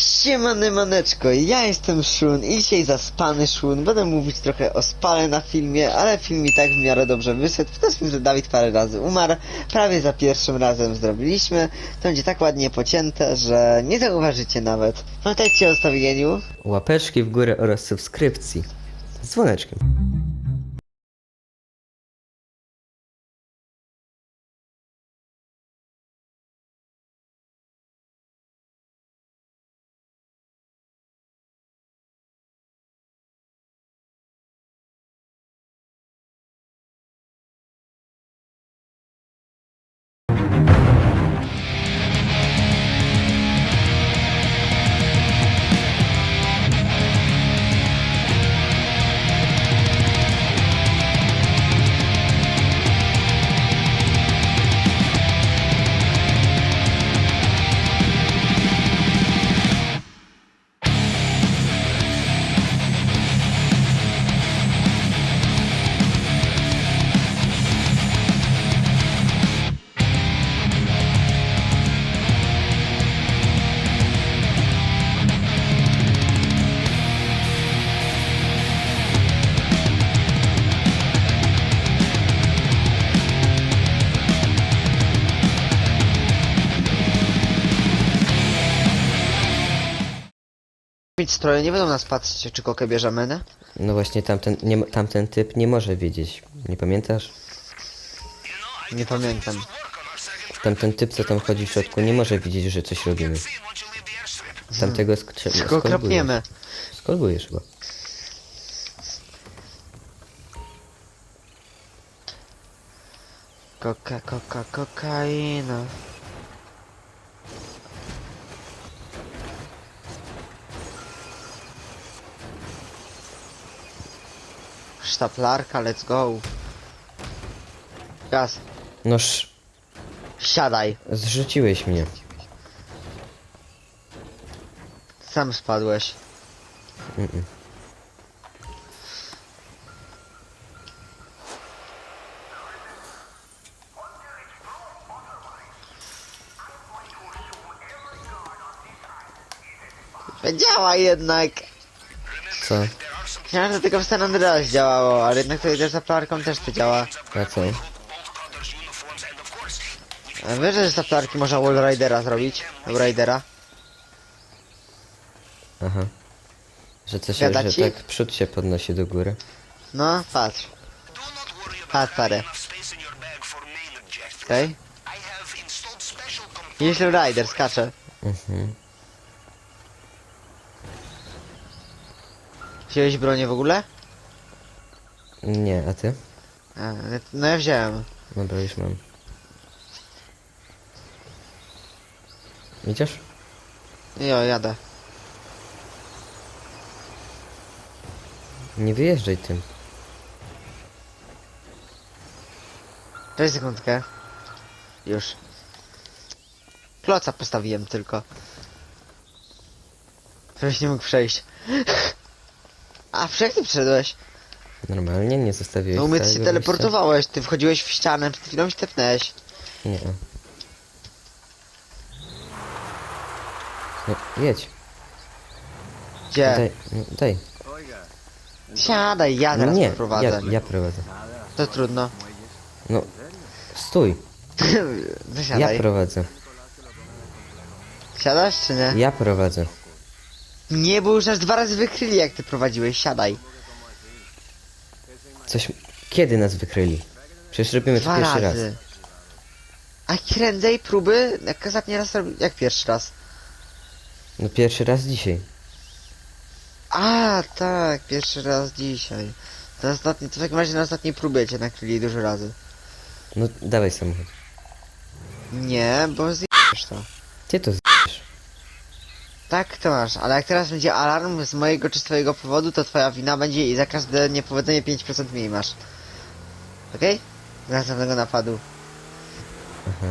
Siemany maneczko, ja jestem Szun i dzisiaj zaspany Szun. Będę mówić trochę o spale na filmie, ale film i tak w miarę dobrze wyszedł. W tym, że Dawid parę razy umarł, prawie za pierwszym razem zrobiliśmy. To będzie tak ładnie pocięte, że nie zauważycie nawet. Pamiętajcie o ustawieniu. Łapeczki w górę oraz subskrypcji. Z dzwoneczkiem. Mieć stroje nie będą nas patrzeć, czy kokę bierzemy, nie? No właśnie tamten, nie, tamten typ nie może wiedzieć. Nie pamiętasz? Nie pamiętam. Tamten typ, co tam chodzi w środku, nie może widzieć, że coś robimy. Tamtego sk- trzeba- Tylko skolbujesz. kropniemy. Skolbujesz chyba. Koka, koka, kokaina. Sztaplarka, let's go. Gaz, Noż, siadaj. zrzuciłeś mnie. Sam spadłeś. Mm-mm. Działa jednak. Co? Myślałem, że tylko w San Andreas działało, ale jednak tutaj też za plarką też to działa. A co? A Wiesz, że z zaplarki można Wall Ridera zrobić? Ridera? Aha. Że co się, Gada że ci? tak przód się podnosi do góry. No, patrz. Patrz, parę. Okej. Jeśli Rider skacze. Mhm. Wziąłeś bronię w ogóle? Nie, a ty? A, no ja wziąłem. Dobra, już mam. Idziesz? Jo, jadę. Nie wyjeżdżaj tym. Cześć sekundkę. Już. Kloca postawiłem tylko. Żebyś nie mógł przejść. A, jak ty przyszedłeś? Normalnie nie zostawiłeś No umie ty całego się teleportowałeś, ty wchodziłeś w ścianę, przed chwilą się tepnęłeś. Nie. No, jedź. Gdzie? Daj, no, daj. Siadaj, ja No teraz nie, poprowadzę. ja, ja prowadzę. To trudno. No, stój. Ja prowadzę. Siadasz czy nie? Ja prowadzę. Nie, bo już nas dwa razy wykryli jak ty prowadziłeś, siadaj. Coś... Kiedy nas wykryli? Przecież robimy to Dwa pierwszy raz. razy. A krędzej próby, jak ostatni raz robi... jak pierwszy raz? No pierwszy raz dzisiaj. A, tak, pierwszy raz dzisiaj. To ostatni, to w takim razie na ostatniej próbie cię nakryli dużo razy. No dawaj samochód. Nie, bo zjesz to. Ty to. Tak to masz, ale jak teraz będzie alarm z mojego czy z twojego powodu, to twoja wina będzie i za każde niepowodzenie 5% mniej masz. Okej? Z następnego napadu. Aha.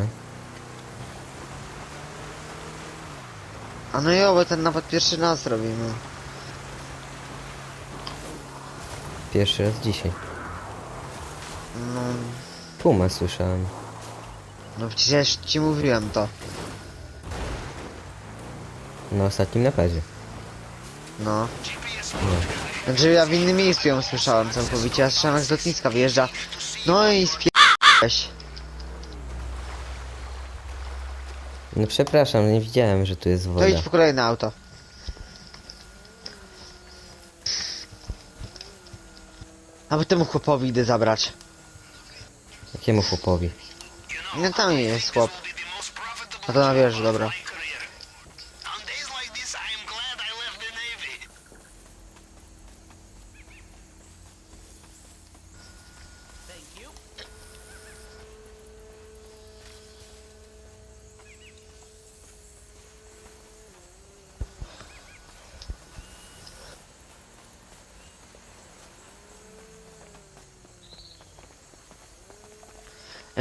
A no jo, bo ten napad pierwszy raz robimy. Pierwszy raz dzisiaj. No, Puma słyszałem. no przecież ci mówiłem to. Na ostatnim napadzie. No. No. Znaczy ja w innym miejscu ją słyszałem całkowicie, ja słyszałem jak z lotniska wyjeżdża. No i spierdź. No przepraszam, nie widziałem, że tu jest To woda. idź po kolejne auto. A temu chłopowi idę zabrać. Jakiemu chłopowi? No tam jest chłop. No to na wieży, dobra.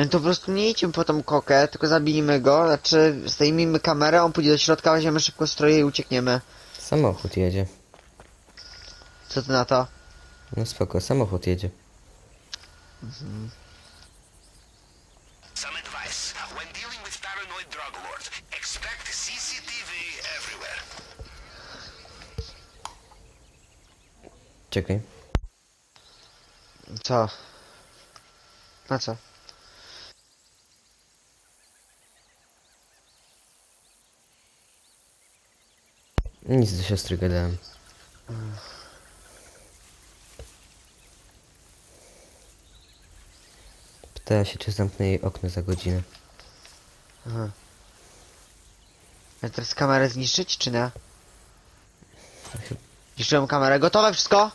To po prostu nie idźmy po tą kokę, tylko zabijmy go, znaczy zdejmijmy kamerę, on pójdzie do środka, weźmiemy szybko stroje i uciekniemy. Samochód jedzie. Co ty na to? No spoko, samochód jedzie. Some advice. When dealing with paranoid drug lords, expect CCTV everywhere. Czekaj. Co? Na co? Nic do siostry gadałem. Pytała się, czy zamknę jej okno za godzinę. Aha. Ja teraz kamerę zniszczyć, czy nie? Zniszczyłem kamerę. Gotowe wszystko?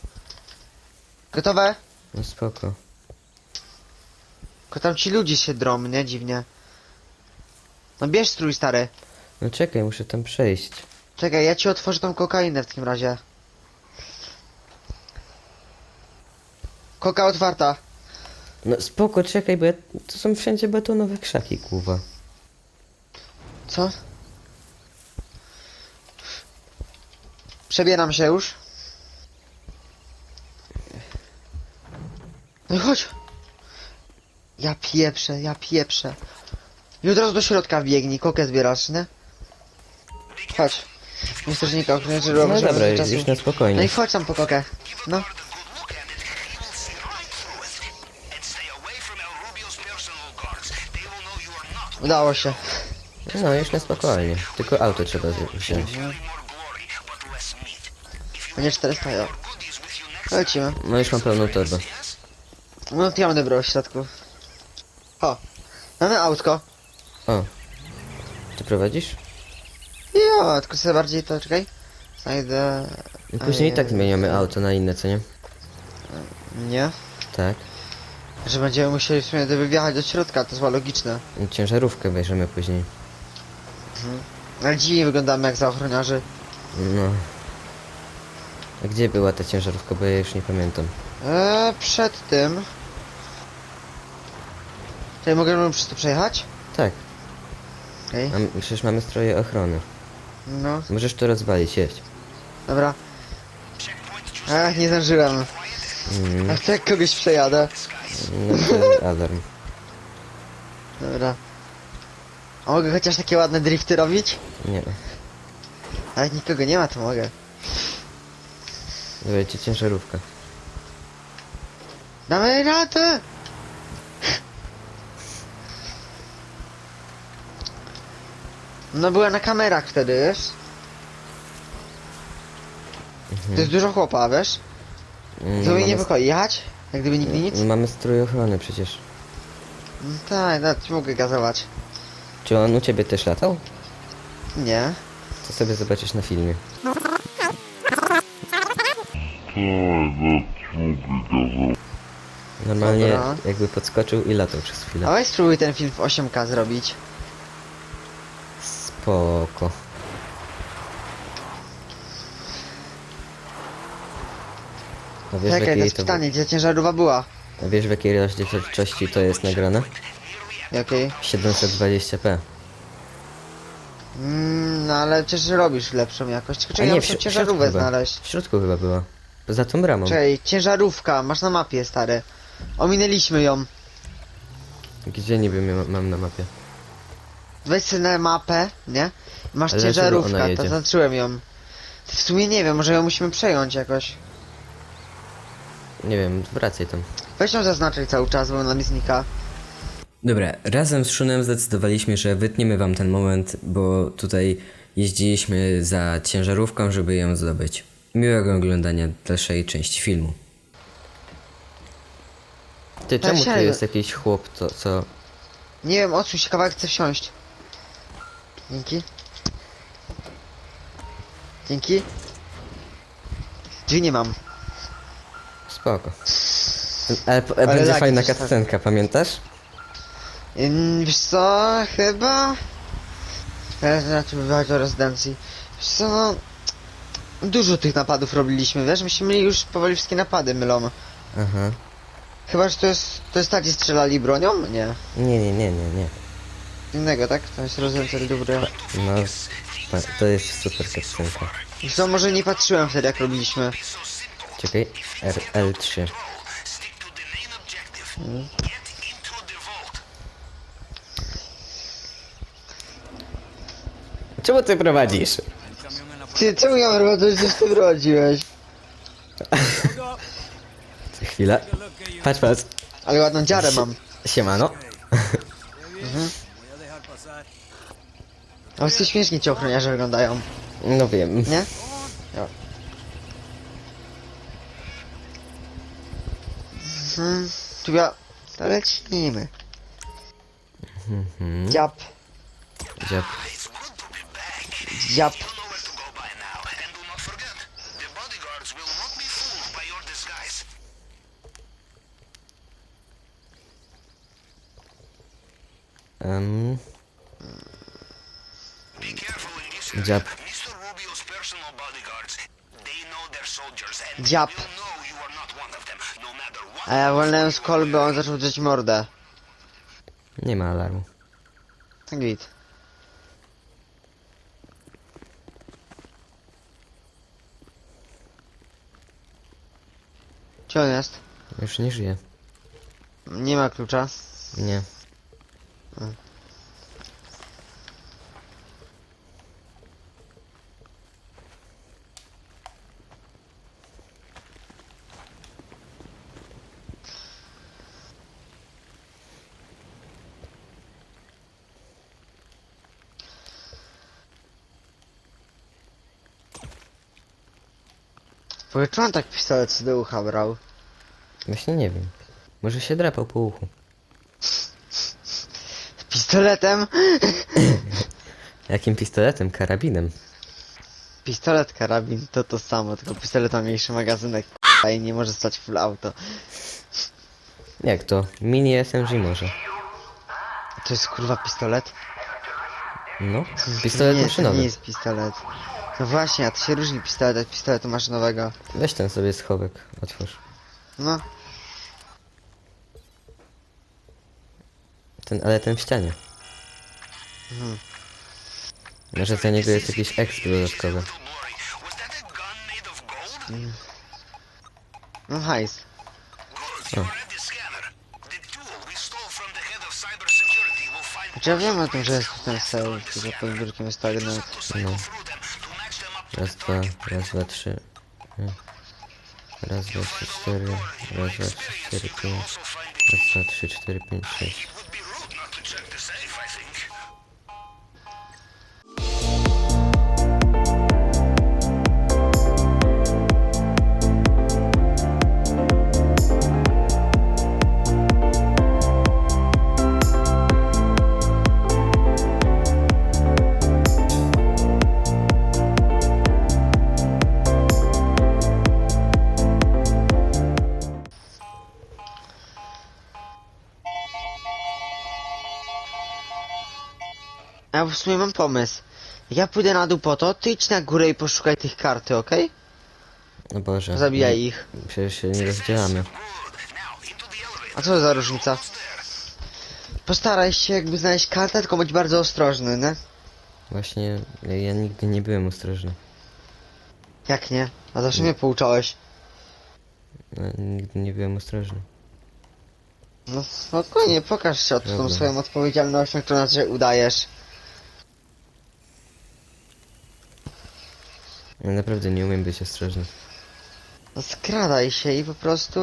Gotowe? No spoko. Tylko tam ci ludzie się drą, nie? Dziwnie. No bierz strój, stary. No czekaj, muszę tam przejść. Czekaj, ja ci otworzę tą kokainę w takim razie. Koka otwarta. No spoko, czekaj, bo ja... to są wszędzie betonowe krzaki, kuwa. Co? Przebieram się już. No i chodź. Ja pieprzę, ja pieprzę. I od razu do środka biegnij, kokę zbierasz, nie? Chodź. Nikogo, nie żeby No dobra, już na No i spokojnie. chodź tam po kokę. No. Udało się. No, już na spokojnie. Tylko auto trzeba wzi- wziąć. Będzie 400 euro. Lecimy. No już mam pełną torbę. No to ja będę brał w środku. O. Mamy autko. O. Ty prowadzisz? Ja, tylko sobie bardziej to, czekaj. Znajdę... No Później i tak Ej, zmieniamy auto na inne, co nie? Nie? Tak. Że będziemy musieli w sumie gdyby wjechać do środka, to jest chyba logiczne. Ciężarówkę bierzemy później. Ale dziwnie wyglądamy jak za ochroniarzy. No. A gdzie była ta ciężarówka, bo ja już nie pamiętam. Eee, przed tym... Tutaj mogę przez to przejechać? Tak, Okej. a m- przecież mamy stroje ochrony. No, Możesz to rozwalić, jeść. dobra. Ach, nie zdążyłem. Mm, A to jak kogoś przejadę. no to alarm. Dobra. A mogę chociaż takie ładne drifty robić? Nie. Ale jak nikogo nie ma, to mogę. Dawajcie ciężarówka. Damy radę! No była na kamerach wtedy, wiesz? To jest dużo chłopa, wiesz? Mm, To mnie mamy. Jechać? Jak gdyby nigdy nic? mamy strój ochrony przecież. No tak, nawet mogę gazować. Czy on u ciebie też latał? Nie. To sobie zobaczysz na filmie. Normalnie Dobra. jakby podskoczył i latał przez A chwilę. weź spróbuj ten film w 8K zrobić. Spoko. A wiesz, Czekaj, to jest to, pytanie, gdzie ciężarówka była? a wiesz w jakiej rozdzielczości to jest nagrane? Jakiej? 720p. Mm, no ale przecież robisz lepszą jakość. Tylko A czekaj, ja muszę ciężarówkę chyba. znaleźć. W środku chyba była. Poza tą bramą. Czekaj, ciężarówka, masz na mapie, stary. Ominęliśmy ją. Gdzie niby mam na mapie? Weź sobie na mapę, nie? Masz Ale dlaczego ciężarówkę, ona jedzie? zaznaczyłem ją. W sumie nie wiem, może ją musimy przejąć jakoś. Nie wiem, wracaj tam. Weź ją zaznaczyć cały czas, bo ona mi znika. Dobra, razem z Szunem zdecydowaliśmy, że wytniemy wam ten moment, bo tutaj jeździliśmy za ciężarówką, żeby ją zdobyć. Miłego oglądania dalszej części filmu. Ty, czemu tu jest jakiś chłop, to, co... Nie wiem, odsuń się kawałek, chcę wsiąść. Dzięki. Dzięki. Drzwi nie mam. Spoko. Ale, ale, Ale będzie fajna tam. cutscenka, pamiętasz? Ym, wiesz co, chyba... Teraz raczej wybrać o rezydencji. Wiesz co, no... Dużo tych napadów robiliśmy, wiesz? Myśmy mieli już powoli wszystkie napady mylą. Aha. Chyba, że to jest... To jest ta, gdzie strzelali bronią? Nie. Nie, nie, nie, nie, nie. Innego, tak? To jest rezydencja dobry. No, to jest super. Wiesz co, może nie patrzyłem wtedy, jak robiliśmy. Czekaj, R, L3. Stick to the main objective. Get into the vault. Czemu ty prowadzisz? Ty, czemu ja robię, że ty rodziłeś? Chwila. Patrz, patrz. Ale ładną dziarę mam. Siemano. A wszyscy śmiesznie ci ochroniarze wyglądają, No wiem. nie? Mhm. Tu ja... To lecimy. Dziab, Dziab. You matter what. A ja wolnałem z kolby, on zaczął drzeć mordę. nie ma alarmu. Git. Gdzie on jest? Już nie żyje. Nie ma klucza. Nie. Czy on tak pistolet z do ucha brał? Właśnie nie wiem. Może się drapał po uchu. Z pistoletem? Jakim pistoletem? Karabinem. Pistolet, karabin to to samo, tylko pistolet ma mniejszy magazynek k***a, i nie może stać full auto. Jak to? Mini SMG może. To jest kurwa pistolet? No. Pistolet nie, to maszynowy. nie jest pistolet. No właśnie, a to się różni pistolet od pistoletu maszynowego. Weź ten sobie schowek, otwórz. No, Ten, ale ten w ścianie. Mhm. Może za niego jest jakiś exp dodatkowy. Gold? no hajs. Find Znaczy ja wiem o tym, że jest tu ten cel, tylko pod biurkiem jest to cycle through them to match them up to Raz, dwa, raz, dwa, trzy. Nie. Raz, dwa, trzy, cztery. Raz, dwa, trzy, ja w sumie mam pomysł. Ja pójdę na dół po to, ty idź na górę i poszukaj tych karty, okej? O Boże. Zabijaj ich. Przecież się nie rozdzielamy. A co za różnica? Postaraj się jakby znaleźć kartę, tylko bądź bardzo ostrożny, nie? Właśnie ja, ja nigdy nie byłem ostrożny. Jak nie? A zawsze mnie pouczałeś. No, nigdy nie byłem ostrożny. No spokojnie, pokaż się od tą Dobra. swoją odpowiedzialnością, którą na udajesz. Ja naprawdę nie umiem być ostrożny. No skradaj się i po prostu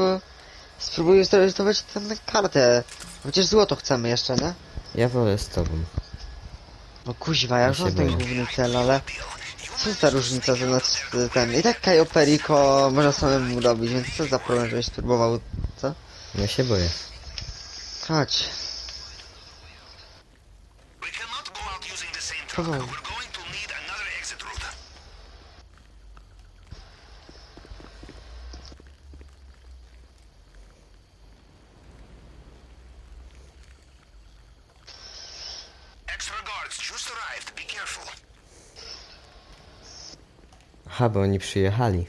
spróbuj zdobyć tam kartę. Chociaż złoto chcemy jeszcze, nie? Ja wolę z tobą. No kuźwa, ja już mam ten główny cel, ale... Co ta różnica, że nas ten... I tak Kajo Perico można samemu robić, więc co za problem, żebyś spróbował, co? Ja się boję. Chodź. We Aha, bo oni przyjechali.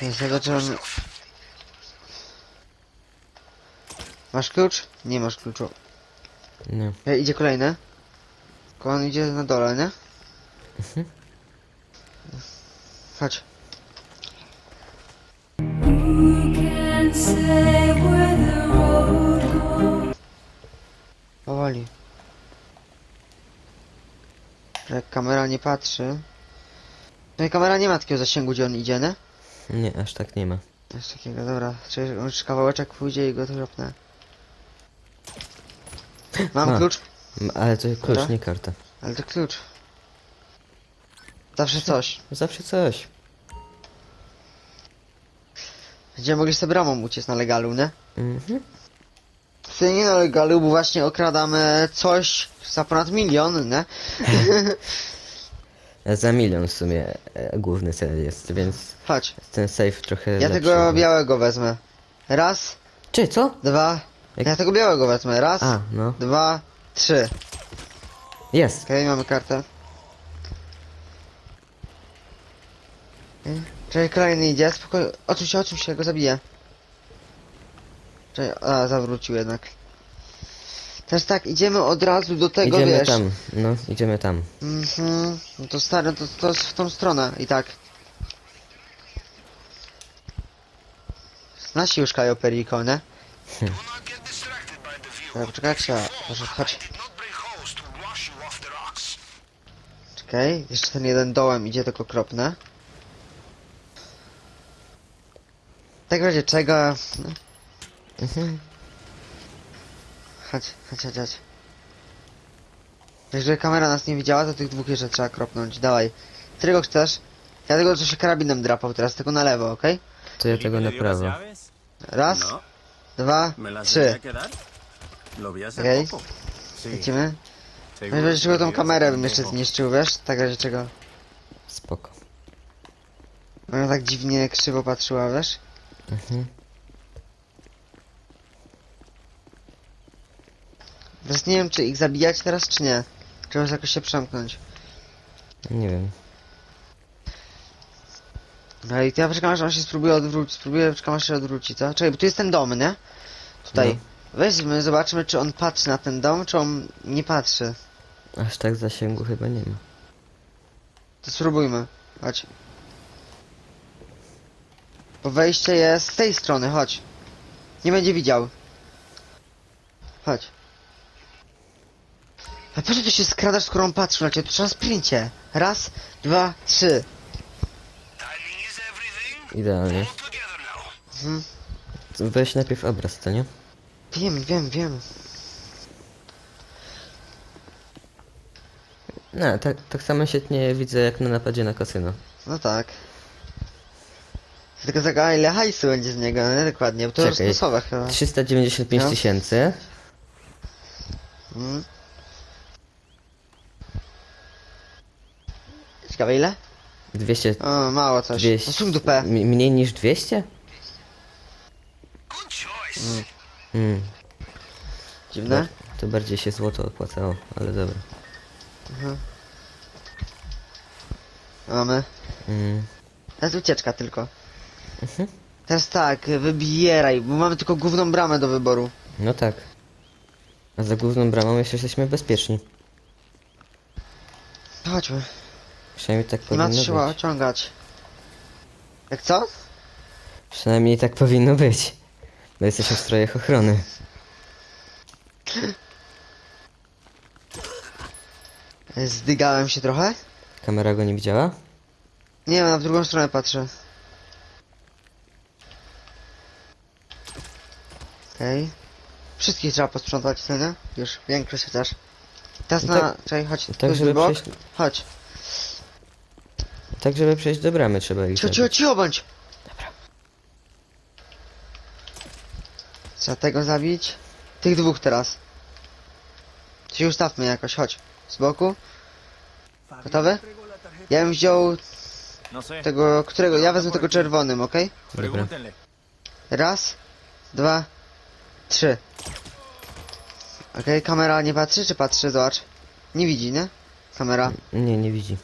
On. Masz klucz? Nie masz kluczu. Nie. E, idzie kolejny. Tylko on idzie na dole, nie? Chodź. Jak kamera nie patrzy. No i kamera nie ma takiego zasięgu, gdzie on idzie, nie? Nie, aż tak nie ma. Coś takiego, dobra. Czy czy kawałeczek pójdzie i go ropnę. Mam Ma. klucz, M- Ale to klucz, Dobra. nie karta. ale to klucz. Zawsze coś. Zawsze coś. Będziemy mogli sobie bramą uciec na legalu, nie? Mhm. Na legalu, bo właśnie okradamy coś za ponad milion, nie? Za milion w sumie e, główny cel jest, więc Chodź. ten safe trochę Ja lepszy. tego białego wezmę. Raz, Czy co? dwa. Jak- Ja tego białego wezmę. Raz, A, no. dwa, trzy. Jest. Okej, mamy kartę. Okej. Czekaj, kolejny idzie, spokojnie. Odsuń się, odsuń się, go zabiję. Czekaj, a, zawrócił jednak. Też tak, idziemy od razu do tego, Idziemy wiesz. tam. No, idziemy tam. Mhm, no to stary, to, to jest w tą stronę i tak. Nasi już the view. Dobra, poczekajcie, If you może fall, chodź. Czekaj, jeszcze ten jeden dołem idzie tylko kropne. Tak w razie czego... no. Mhm. Chodź, chodź, chodź, chodź. Jeżeli kamera nas nie widziała, to tych dwóch jeszcze trzeba kropnąć. Dawaj. Którego chcesz? Ja tego, co się karabinem drapał teraz, tylko na lewo, okej? To ja tego na prawo. Raz, No, dwa, me las trzy. debía quedar. Lo vi hace Ok. poco. Sí, Lecimy. seguro No w razie que czego lo tą kamerę bym jeszcze zniszczył, wiesz? Tak w razie czego. Spoko. Ona tak dziwnie krzywo patrzyła, wiesz? Mhm. Teraz nie wiem, czy ich zabijać teraz, czy nie. Trzeba jakoś się przemknąć. Nie wiem. No i to ja poczekam, aż on się spróbuje odwrócić. Spróbuję, poczekam, aż się odwróci, co? Czekaj, bo tu jest ten dom, nie? Tutaj. Weźmy, zobaczymy, czy on patrzy na ten dom, czy on nie patrzy. Aż tak zasięgu chyba nie ma. To spróbujmy. Chodź. Bo wejście jest z tej strony, chodź. Nie będzie widział. Chodź. A po co ty się skradasz, skoro on patrzy na ciebie? To trzeba sprincie. Raz, dwa, trzy. Idealnie. Mhm. Weź najpierw obraz, to nie? Wiem, wiem, wiem. No, tak, tak samo świetnie widzę jak na napadzie na kasyno. No tak. Tylko tak, a ile hajsu będzie z niego, no nie dokładnie, bo to Czekaj. losowe chyba. 395 No. tysięcy. Mm. Ciekawe ile? 200... O, mało coś. 200... No sum dupę. mi- Mniej niż 200? Good choice. Hmm. Dziwne. To bardziej się złoto opłacało, ale dobra. Mamy. Mm. Teraz ucieczka tylko. Teraz tak, wybieraj, bo mamy tylko główną bramę do wyboru. No tak. A za główną bramą jeszcze jesteśmy bezpieczni. Chodźmy. Przynajmniej tak Nie ma powinno trzeba być. ociągać. Jak co? Przynajmniej tak powinno być. Bo jesteśmy w strojach ochrony. Zdygałem się trochę. Kamera go nie widziała? Nie wiem, na drugą stronę patrzę. Okej. Wszystkich trzeba posprzątać, co nie? Już, większość chociaż. Teraz No na... tak- Czekaj, chodź. tak, tu jest żeby bok. przejść- Chodź. Tak, żeby przejść do bramy trzeba ich Cicho, zabić. cicho, bądź! Trzeba tego zabić. Tych dwóch teraz. To się ustawmy jakoś, chodź. Z boku. Gotowy? Ja bym wziął No sé. tego, którego, ja wezmę tego czerwonym, okej? Dobra. Pregúntenle. Raz, dwa, trzy. Okej, kamera nie patrzy, czy patrzy? Zobacz. Nie widzi, nie? Kamera. Nie, nie widzi.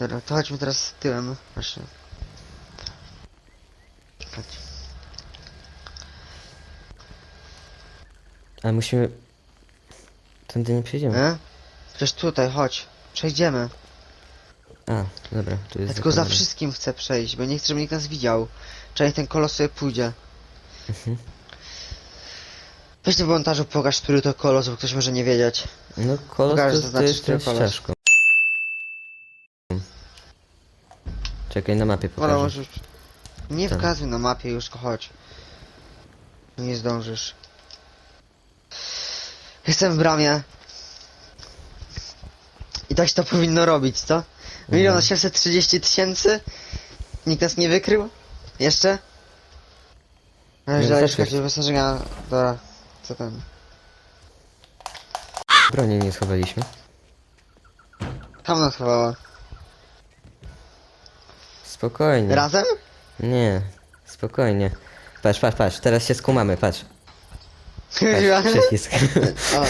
Dobra, to chodźmy teraz tyłem. Właśnie. Chodź. Ale musimy... Tędy nie przejdziemy. E? Przecież tutaj, chodź. Przejdziemy. A, dobra, tu jest Ja tylko za wszystkim chcę przejść, bo nie chcę, żeby nikt nas widział. Czekaj, ten kolos sobie pójdzie. Mhm. Weź w montażu pokaż, który to kolos, bo ktoś może nie wiedzieć. No, kolos to, to to znaczy, jest który ten kolos. czaszką. Czekaj, na mapie Dobra, pokażę. możesz... Nie Tak. wkazuj na mapie, już chodź. Nie zdążysz. Jestem w bramie. I tak się to powinno robić, co? Milion Mhm. 830 tysięcy? Nikt nas nie wykrył? Jeszcze? Nie, Ale zawsze szukać wyposażenia... Dobra, co tam? Broni nie schowaliśmy. Tam nas chowała. Spokojnie. Razem? Nie, spokojnie. Patrz, patrz, patrz, teraz się skumamy, patrz. patrz przycisk. o,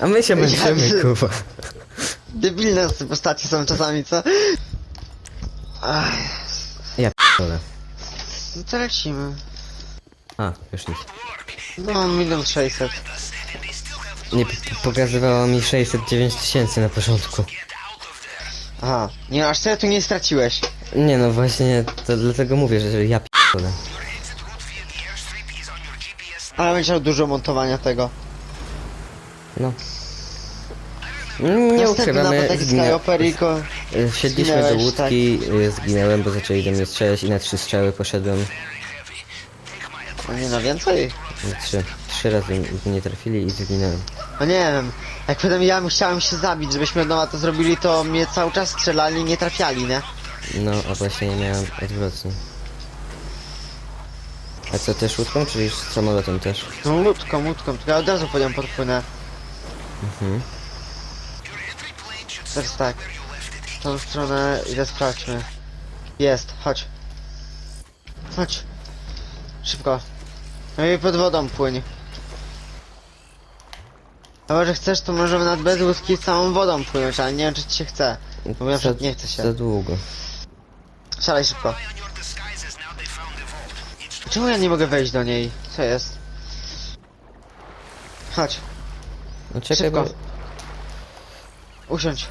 A my się męczymy, Ja- kurwa. debilne te postacie są czasami, co? Ach, Ja p***dolę. no to lecimy. A, już nic. No, milion sześćset. Nie, p- pokazywało mi 609 tysięcy na początku. Aha, nie, aż tyle tu nie straciłeś. Nie no, właśnie, to dlatego mówię, że ja p***dolę. Ale będziesz miał dużo montowania tego. No. Nie Następny ukrywamy, napad taki zginę... Skyoperico. y, Wsiedliśmy do zginęłeś, łódki, y, zginęłem, bo zaczęli do mnie strzelać i na trzy strzały poszedłem. A nie na więcej? Na Trzy. Trzy razy nie trafili i zginąłem. No nie wiem. Jak potem ja musiałem się zabić, żebyśmy od nowa to zrobili, to mnie cały czas strzelali i nie trafiali, nie? No, a właśnie nie miałem odwrotnie. A co, też łódką, czy już samolotem też? No łódką, łódką, tylko ja od razu po nią podpłynę. Mhm. Teraz tak. W tą stronę idę sprawdźmy. Jest, chodź. Chodź. Szybko. No i pod wodą płyń. A może chcesz, to możemy nad bez łódki całą wodą płynąć, ale nie wiem czy ci się chce. Bo ja za, nie chce się. za długo. Szalej szybko. Czemu ja nie mogę wejść do niej? Co jest? Chodź, No czekaj, szybko. bo... Usiądź.